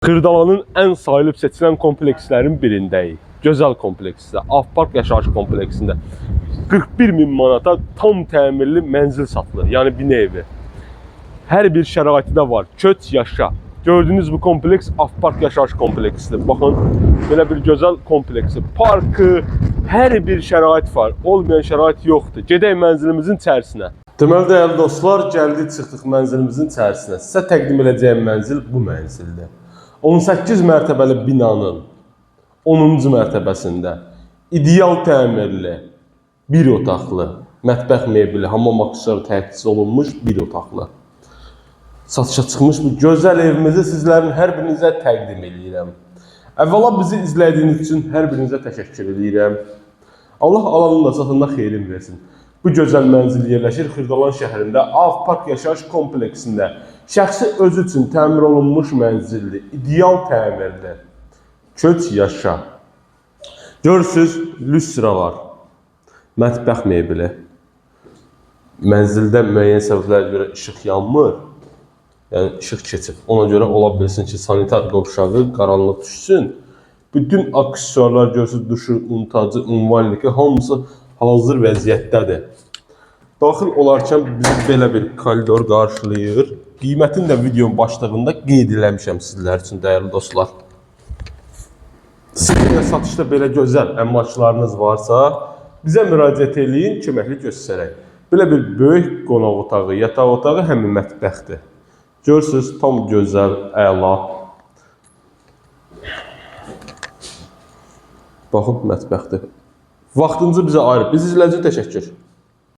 Xırdalanın ən sayılıb seçilən komplekslərin birindəyik. Gözəl kompleksdə, Avpark yaşayış kompleksində 41 min manata tam təmirli mənzil satılır. Yəni bina evi. Hər bir şəraiti də var. Köç yaşa. Gördüyünüz bu kompleks Avpark yaşayış kompleksidir. Baxın, belə bir gözəl kompleksi. Parkı, hər bir şərait var. Olmayan şərait yoxdur. Gedək mənzilimizin içərisinə. Deməli dəyərli dostlar, gəldik çıxdıq mənzilimizin içərisinə. Sizə təqdim edəcəyim mənzil bu mənzildir. 18 mərtəbəli binanın 10-cu mərtəbəsində ideal təmirli, bir otaqlı, mətbəx mebeli, hamam aksessuarı təchiz olunmuş bir otaqlı. Satışa çıxmış bu gözəl evimizi sizlərin hər birinizə təqdim edirəm. Əvvəla bizi izlədiyiniz üçün hər birinizə təşəkkür edirəm. Allah alanın da satında xeyrin versin. Bu gözəl mənzil yerləşir Xırdalan şəhərində Avpark yaşayış kompleksində. Şəxsi özü üçün təmir olunmuş mənzildir, ideal təmirli. Köç yaşa. Görürsüz, lüstralar, mətbəx mebeli. Mənzildə müəyyən səbəblərə görə işıq yanmır. Yəni işıq keçib. Ona görə ola bilsin ki, sanitar qovşağı qaranlıq düşsün. Bütün aksesuarlar görürsüz, duşu, untacı, ünvanliki hamısı hazır vəziyyətdədir. Daxil olarkən bizi belə bir koridor qarşılayır. Qiymətini də videonun başlığında qeyd eləmişəm sizlər üçün dəyərli dostlar. Sizin satışda belə gözəl əmlaklarınız varsa, bizə müraciət eləyin, köməklik göstərək. Belə bir böyük qonaq otağı, yataq otağı həm mətbəxdir. Görürsüz, tam gözəl, əla. Baxın mətbəxdir. Vaxtınızı bizə ayırıb. Bizi izlədiyiniz üçün təşəkkür.